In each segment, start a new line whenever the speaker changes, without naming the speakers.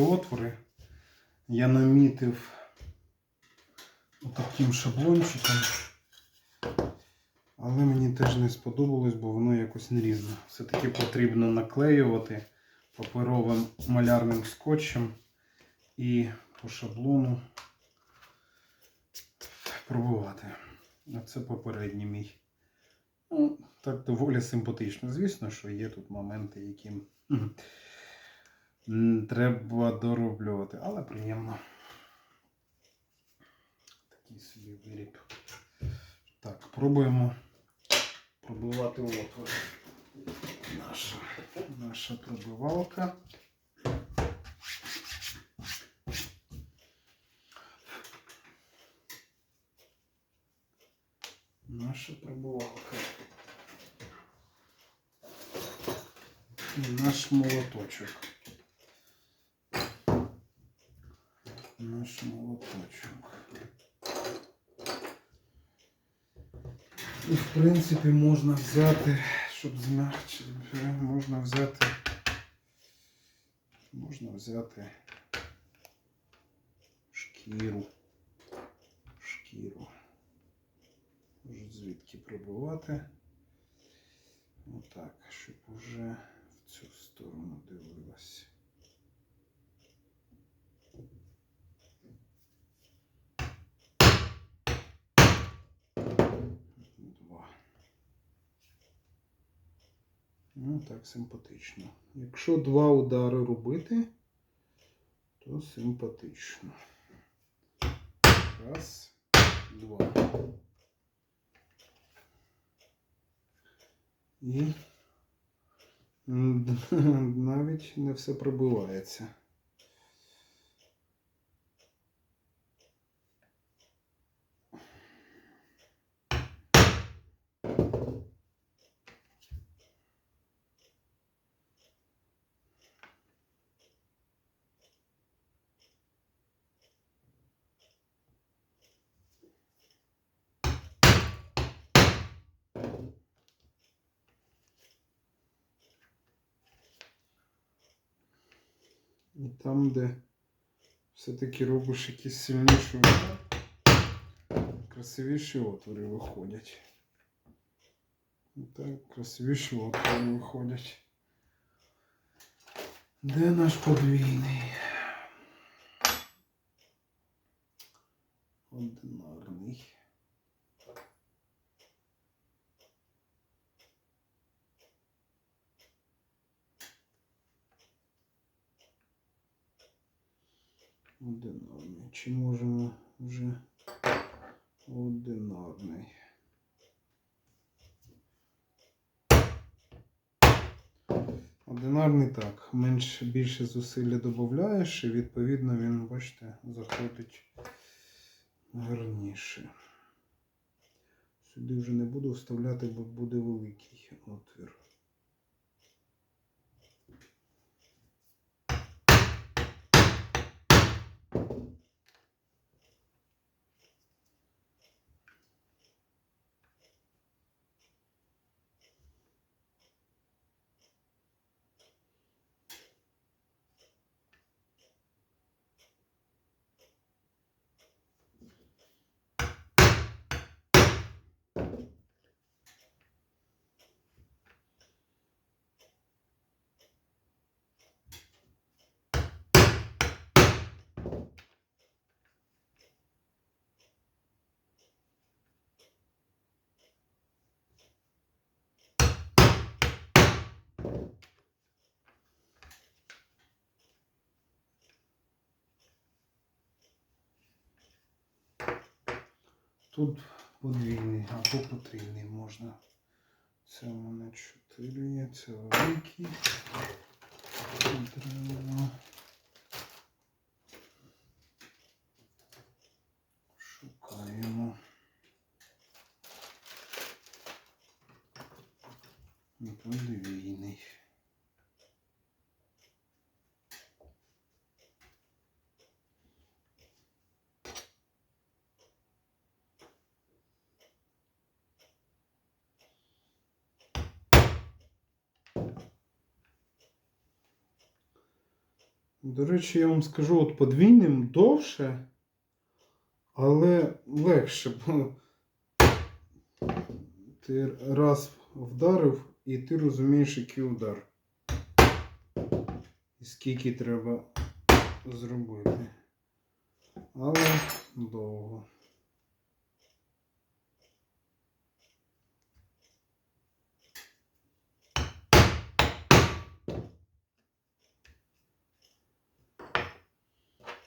отвори я намітив таким шаблончиком. Але мені теж не сподобалось, бо воно якось нерівно. Все-таки потрібно наклеювати паперовим малярним скотчем і по шаблону пробувати. А це попередній мій. Ну, так доволі симпатично. Звісно, що є тут моменти, які треба дороблювати, але приємно. Такий собі виріб. Так, пробуємо пробивати отвор. Наша, наша пробивалка. Наша пробивалка. І наш молоточок. Наш молоточок. І в принципі можна взяти, щоб змягчити, можна взяти. Можна взяти шкіру. Шкіру. Можу звідки пробувати. Отак, щоб уже в цю сторону дивилась. Два. Ну, так, симпатично. Якщо два удари робити, то симпатично. Раз, два. І навіть не все пробивається. І там, де все-таки робиш якісь сильніші красивіші отвори виходять. І так, красивіші отвори виходять. Де наш подвійний? Одинарний. Одинарний. Чи можемо вже одинарний? Одинарний так. Менш більше зусилля додаєш, і відповідно він, бачите, заходить гарніше. Сюди вже не буду вставляти, бо буде великий отвір. Тут подвійний або потрійний можна. Це у мене 4 є, це великий. Шукаємо. І Подвійний. До речі, я вам скажу, от подвійним довше, але легше, бо ти раз вдарив, і ти розумієш, який удар. І скільки треба зробити. Але довго.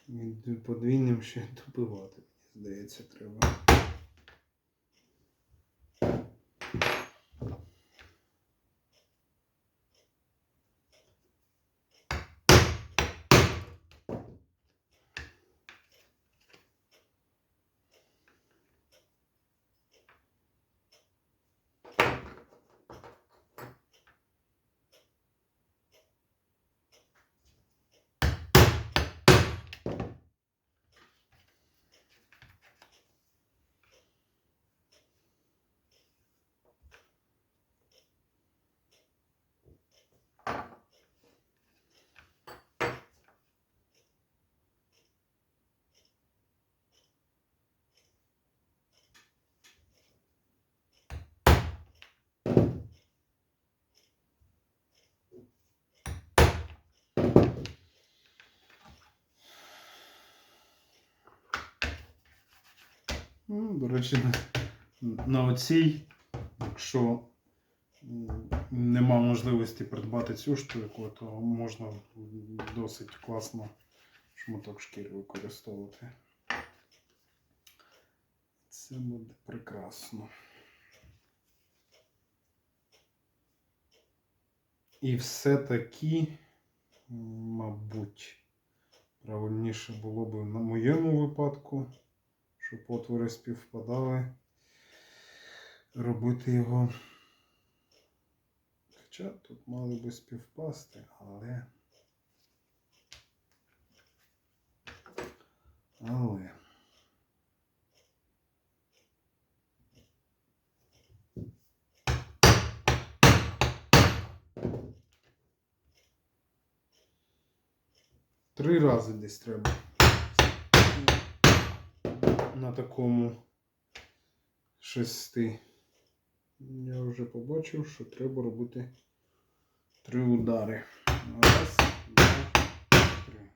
І подвійним ще добивати, мені здається, треба. Ну, до речі, на, на оцій, якщо нема можливості придбати цю штуку, то можна досить класно шматок шкіри використовувати. Це буде прекрасно. І все-таки, мабуть, правильніше було б на моєму випадку щоб отвори співпадали, робити його. Хоча тут мали би співпасти, але. Але. Три рази десь треба на такому шести. Я вже побачив, що треба робити три удари. Раз, два, три.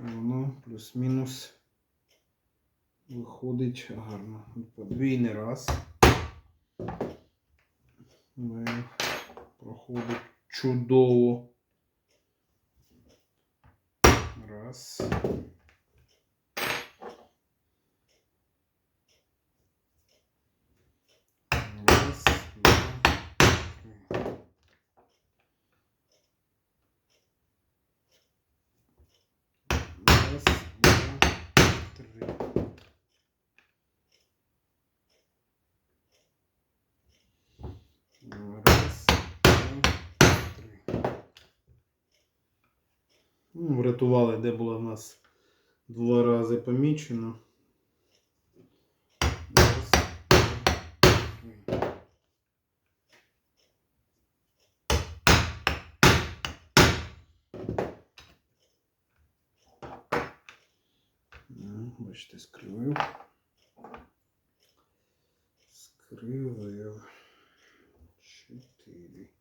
І воно плюс-мінус виходить гарно. Подвійний раз. Проходить чудово. Раз. Раз, два, три. Раз, два, три. Раз, два, три. Ну, врятували, де було в нас два рази помічено. Ну, Бачите, скривив. Скривив. Чотири.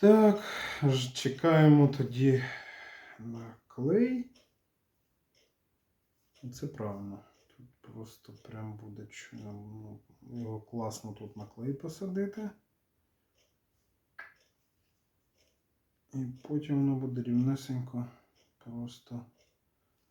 Так, чекаємо тоді на клей. Це правильно. Тут просто прям буде ну, його класно тут на клей посадити. І потім воно буде рівнесенько просто